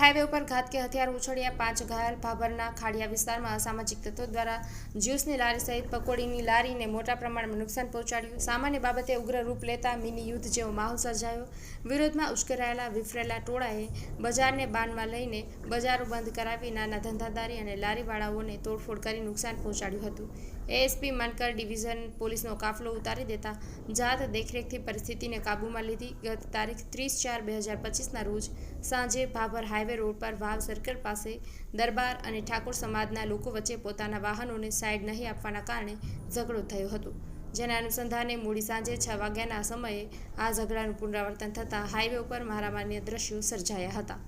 Highway ઉપર ઘાત કે હથિયાર ઉછળ્યા પાંચ ઘાયલ. ભાભરના ખાડિયા વિસ્તારમાં અસામાજિક તત્વો દ્વારા જ્યુસની લારી સહિત પકોડીની લારીને મોટા પ્રમાણમાં નુકસાન પહોંચાડ્યું. સામાન્ય બાબતે ઉગ્ર રૂપ લેતા મિની યુદ્ધ જેવો માહોલ સર્જાયો. વિરોધમાં ઉશ્કેરાયેલા વિફરેલા ટોળાએ બજારને બાનમાં લઈને બજારો બંધ કરાવી નાના ધંધાદારી અને લારીવાળાઓને તોડફોડ કરી નુકસાન પહોંચાડ્યું હતું. એએસપી માનકર ડિવિઝન પોલીસનો કાફલો ઉતારી દેતા જાત દેખરેખથી પરિસ્થિતિને કાબૂમાં લીધી. ગત તારીખ ત્રીસ ચાર બે હજાર પચીસના રોજ સાંજે ભાભર હાઈવે રોડ પર વાવ સર્કલ પાસે દરબાર અને ઠાકોર સમાજના લોકો વચ્ચે પોતાના વાહનોને સાઈડ નહીં આપવાના કારણે ઝઘડો થયો હતો. જેના અનુસંધાને મોડી સાંજે છ વાગ્યાના સમયે આ ઝઘડાનું પુનરાવર્તન થતાં હાઈવે ઉપર મારામારીના દ્રશ્યો સર્જાયા હતા.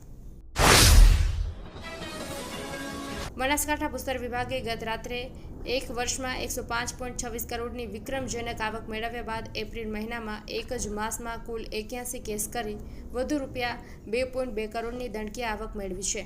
બનાસકાંઠા પુસ્તક વિભાગે ગત રાત્રે એક વર્ષમાં એકસો પાંચ પોઈન્ટ છવ્વીસ કરોડની વિક્રમજનક આવક મેળવ્યા બાદ એપ્રિલ મહિનામાં એક જ માસમાં કુલ એક્યાસી કેસ કરી વધુ રૂપિયા બે પોઈન્ટ બે કરોડની દંડકીય આવક મેળવી છે.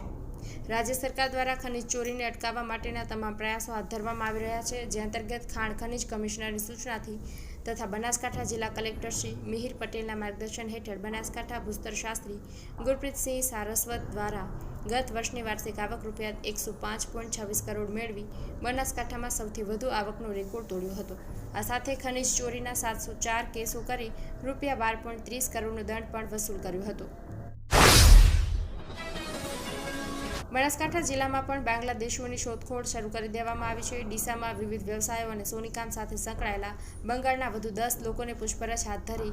રાજ્ય સરકાર દ્વારા ખનિજ ચોરીને અટકાવવા માટેના તમામ પ્રયાસો હાથ ધરવામાં આવી રહ્યા છે, જે અંતર્ગત ખાણ ખનિજ કમિશનરની સૂચનાથી તથા બનાસકાંઠા જિલ્લા કલેક્ટર શ્રી મિહિર પટેલના માર્ગદર્શન હેઠળ બનાસકાંઠા ભૂસ્તરશાસ્ત્રી ગુરપ્રીતસિંહ સારસ્વત દ્વારા ગત વર્ષની વાર્ષિક આવક રૂપિયા એકસો પાંચ પોઈન્ટ છવ્વીસ કરોડ મેળવી બનાસકાંઠામાં સૌથી વધુ આવકનો રેકોર્ડ તોડ્યો હતો. આ સાથે ખનિજ ચોરીના સાતસો ચાર કેસો કરી રૂપિયા બાર પોઈન્ટ ત્રીસ કરોડનો દંડ પણ વસૂલ કર્યો હતો. બનાસકાંઠા જિલ્લામાં પણ બાંગ્લાદેશીઓની શોધખોળ શરૂ કરી દેવામાં આવી છે. ડીસામાં વિવિધ વ્યવસાયો અને સોનીકામ સાથે સંકળાયેલા બંગાળના વધુ દસ લોકોને પૂછપરછ હાથ ધરી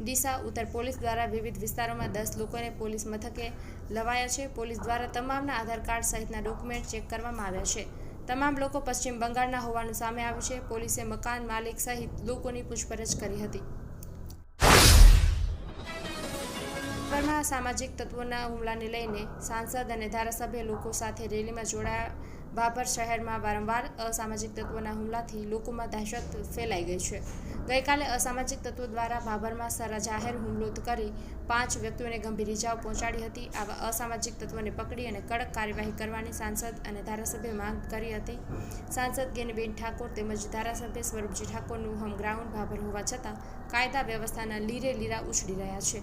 ડીસા ઉત્તર પોલીસ દ્વારા વિવિધ વિસ્તારોમાં દસ લોકોને પોલીસ મથકે લવાયા છે. પોલીસ દ્વારા તમામના આધાર કાર્ડ સહિતના ડોક્યુમેન્ટ ચેક કરવામાં આવ્યા છે. તમામ લોકો પશ્ચિમ બંગાળના હોવાનું સામે આવ્યું છે. પોલીસે મકાન માલિક સહિત લોકોની પૂછપરછ કરી હતી. ભાભરમાં સામાજિક તત્વોના હુમલાને લઈને સાંસદ અને ધારાસભ્ય લોકો સાથે રેલીમાં જોડાયા ભાભર શહેરમાં વારંવાર અસામાજિક તત્વોના હુમલાથી લોકોમાં દહેશત ફેલાઈ ગઈ છે. ગઈકાલે અસામાજિક તત્વો દ્વારા સરા જાહેર હુમલો કરી પાંચ વ્યક્તિઓને ગંભીર ઇજાઓ પહોંચાડી હતી. આવા અસામાજિક તત્વોને પકડી અને કડક કાર્યવાહી કરવાની સાંસદ અને ધારાસભ્ય માંગ કરી હતી. સાંસદ ગેનબેન ઠાકોર તેમજ ધારાસભ્ય સ્વરૂપજી ઠાકોરનું હોમ ગ્રાઉન્ડ ભાભર હોવા છતાં કાયદા વ્યવસ્થાના લીરે લીરા ઉછળી રહ્યા છે.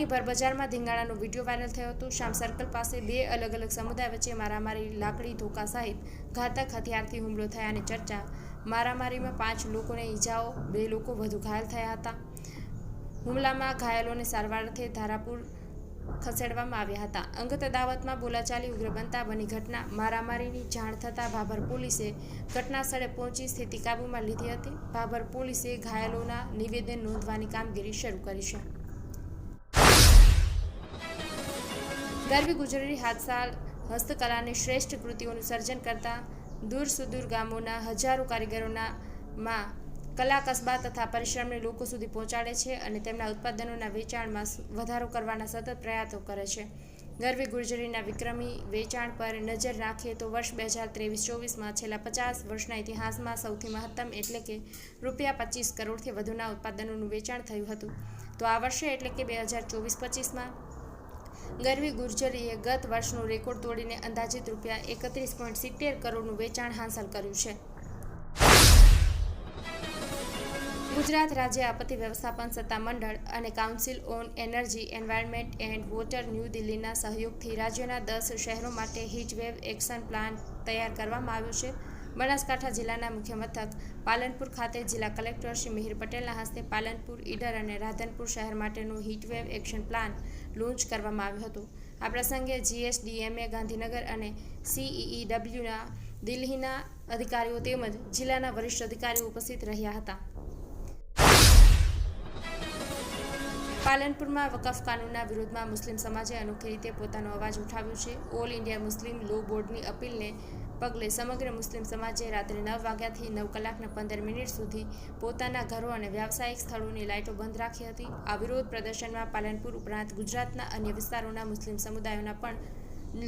ખબરની ભરબજારમાં ધીંગાણાનો વીડિયો વાયરલ થયો હતો. શામ સર્કલ પાસે બે અલગ અલગ સમુદાય વચ્ચે મારામારી, લાકડી ધોકા સહિત ઘાતક હથિયારથી હુમલો થયાની ચર્ચા મારામારીમાં પાંચ લોકોને ઈજાઓ, બે લોકો વધુ ઘાયલ થયા હતા. હુમલામાં ઘાયલોને સારવાર અર્થે ધારાપુર ખસેડવામાં આવ્યા હતા. અંગત અદાવતમાં બોલાચાલી ઉગ્ર બનતા બની ઘટના મારામારીની જાણ થતાં ભાભર પોલીસે ઘટના સ્થળે પહોંચી સ્થિતિ કાબૂમાં લીધી હતી. ભાભર પોલીસે ઘાયલોના નિવેદન નોંધવાની કામગીરી શરૂ કરી છે. ગરવી ગુજરાતી હાથસાળ, હસ્તકલાની શ્રેષ્ઠ કૃતિઓનું સર્જન કરતા દૂર સુદૂર ગામોના હજારો કારીગરોના માં કલા કસબા તથા પરિશ્રમને લોકો સુધી પહોંચાડે છે અને તેમના ઉત્પાદનોના વેચાણમાં વધારો કરવાના સતત પ્રયાસો કરે છે. ગરવી ગુર્જરીના વિક્રમી વેચાણ પર નજર રાખીએ તો વર્ષ બે હજાર ત્રેવીસ ચોવીસમાં છેલ્લા પચાસ વર્ષના ઇતિહાસમાં સૌથી મહત્તમ એટલે કે રૂપિયા પચીસ કરોડથી વધુના ઉત્પાદનોનું વેચાણ થયું હતું. તો આ વર્ષે એટલે કે બે હજાર ચોવીસ પચીસમાં ગરવી ગુર્જરીએ ગત વર્ષનો રેકોર્ડ તોડીને અંદાજિત રૂપિયા એકત્રીસ પોઈન્ટ સિત્તેર કરોડનું વેચાણ હાંસલ કર્યું છે. ગુજરાત રાજ્ય આપત્તિ વ્યવસ્થાપન સત્તા મંડળ અને council on energy environment and water New દિલ્હીના સહયોગથી રાજ્યના દસ શહેરો માટે હીટવેવ એક્શન પ્લાન તૈયાર કરવામાં આવ્યો છે. બનાસકાંઠા જિલ્લાના મુખ્ય મથક પાલનપુર ખાતે જિલ્લા કલેક્ટર શ્રી મિહિર પટેલના હસ્તે પાલનપુર, ઈડર અને રાધનપુર શહેર માટેનું હીટવેવ એક્શન પ્લાન લોન્ચ કરવામાં આવ્યું હતું. આ પ્રસંગે જીએસડીએમએ, ગાંધીનગર અને સીઈઈડબ્લ્યુના દિલ્હીના અધિકારીઓ તેમજ જિલ્લાના વરિષ્ઠ અધિકારીઓ ઉપસ્થિત રહ્યા હતા. પાલનપુરમાં વકફ કાનૂનના વિરોધમાં મુસ્લિમ સમાજે અનોખી રીતે પોતાનો અવાજ ઉઠાવ્યો છે. ઓલ ઇન્ડિયા મુસ્લિમ લો બોર્ડની અપીલને પગલે સમગ્ર મુસ્લિમ સમાજે રાત્રે નવ વાગ્યાથી નવ કલાકના પંદર મિનિટ સુધી પોતાના ઘરો અને વ્યાવસાયિક સ્થળોની લાઇટો બંધ રાખી હતી. આ વિરોધ પ્રદર્શનમાં પાલનપુર ઉપરાંત ગુજરાતના અન્ય વિસ્તારોના મુસ્લિમ સમુદાયોના પણ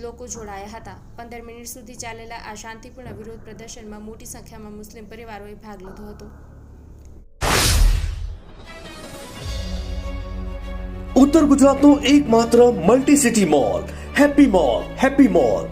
લોકો જોડાયા હતા. પંદર મિનિટ સુધી ચાલેલા આ શાંતિપૂર્ણ વિરોધ પ્રદર્શનમાં મોટી સંખ્યામાં મુસ્લિમ પરિવારોએ ભાગ લીધો હતો. ઉત્તર ગુજરાતનો એકમાત્ર multi city mall Happy Mall Happy Mall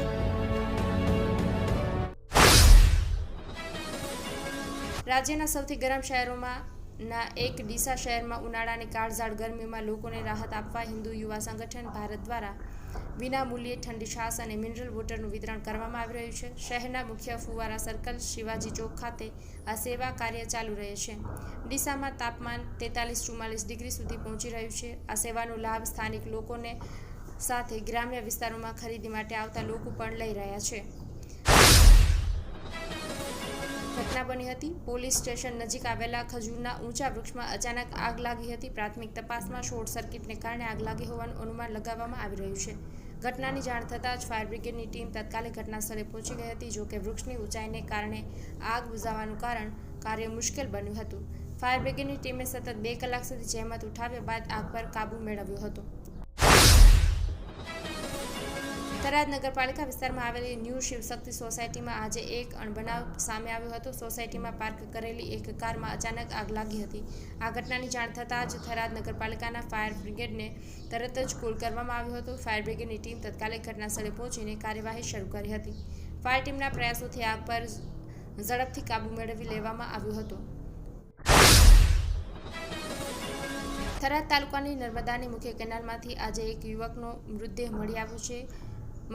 રાજ્યના સૌથી ગરમ શહેરોમાં ના એક ડીસા શહેરમાં ઉનાળાની કાળઝાળ ગરમીમાં લોકોને રાહત આપવા હિન્દુ યુવા સંગઠન ભારત દ્વારા વિના મૂલ્યે ઠંડી છાસ અને મિનરલ વોટરનું વિતરણ કરવામાં આવી રહ્યું છે. શહેરના મુખ્ય ફુવારા સર્કલ શિવાજી ચોક ખાતે આ સેવા કાર્ય ચાલુ રહે છે. ડીસામાં તાપમાન તેતાલીસ ચુમ્માલીસ ડિગ્રી સુધી પહોંચી રહ્યું છે. આ સેવાનો લાભ સ્થાનિક લોકોને સાથે ગ્રામ્ય વિસ્તારોમાં ખરીદી માટે આવતા લોકો પણ લઈ રહ્યા છે. ઘટના બની હતી. પોલીસ સ્ટેશન નજીક આવેલા ખજૂરના ઊંચા વૃક્ષમાં અચાનક આગ લાગી હતી. પ્રાથમિક તપાસમાં શોર્ટ સર્કિટને કારણે આગ લાગી હોવાનું અનુમાન લગાવવામાં આવી રહ્યું છે. ઘટનાની જાણ થતાં જ ફાયર બ્રિગેડની ટીમ તાત્કાલિક ઘટના સ્થળે પહોંચી ગઈ હતી, જોકે વૃક્ષની ઊંચાઈને કારણે આગ બુઝાવવાનું કારણ કાર્ય મુશ્કેલ બન્યું હતું. ફાયર બ્રિગેડની ટીમે સતત બે કલાક સુધી જહેમત ઉઠાવ્યા બાદ આગ પર કાબુ મેળવ્યો હતો. થરાદ નગરપાલિકા વિસ્તારમાં આવેલી ન્યૂ શિવશક્તિ સોસાયટીમાં આજે એક અણબનાવ સામે આવ્યો હતો. સોસાયટીમાં પાર્ક કરેલી એક કારમાં અચાનક આગ લાગી હતી. આ ઘટનાની જાણ થતાં જ થરાદ નગરપાલિકાના ફાયર બ્રિગેડને તરત જ કોલ કરવામાં આવ્યો હતો. ફાયર બ્રિગેડની ટીમ તત્કાલિક ઘટના સ્થળે પહોંચીને કાર્યવાહી શરૂ કરી હતી. ફાયર ટીમના પ્રયાસોથી આગ પર ઝડપથી કાબુ મેળવી લેવામાં આવ્યો હતો. થરાદ તાલુકાની નર્મદાની મુખ્ય કેનાલમાંથી આજે એક યુવકનો મૃતદેહ મળી આવ્યો છે.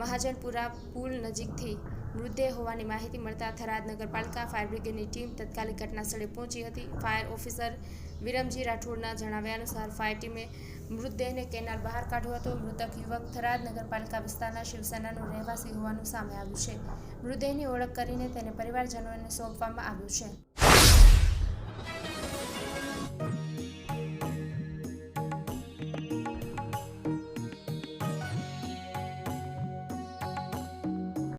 મહાજનપુરા પુલ નજીકથી મૃતદેહ હોવાની માહિતી મળતા થરાદ નગરપાલિકા ફાયર બ્રિગેડની ટીમ તત્કાલિક ઘટના સ્થળે પહોંચી હતી. ફાયર ઓફિસર વિરમજી રાઠોડના જણાવ્યા અનુસાર ફાયર ટીમે મૃતદેહને કેનાલ બહાર કાઢ્યો હતો. મૃતક યુવક થરાદ નગરપાલિકા વિસ્તારના શિવસેનાનો રહેવાસી હોવાનું સામે આવ્યું છે. મૃતદેહની ઓળખ કરીને તેને પરિવારજનોને સોંપવામાં આવ્યું છે.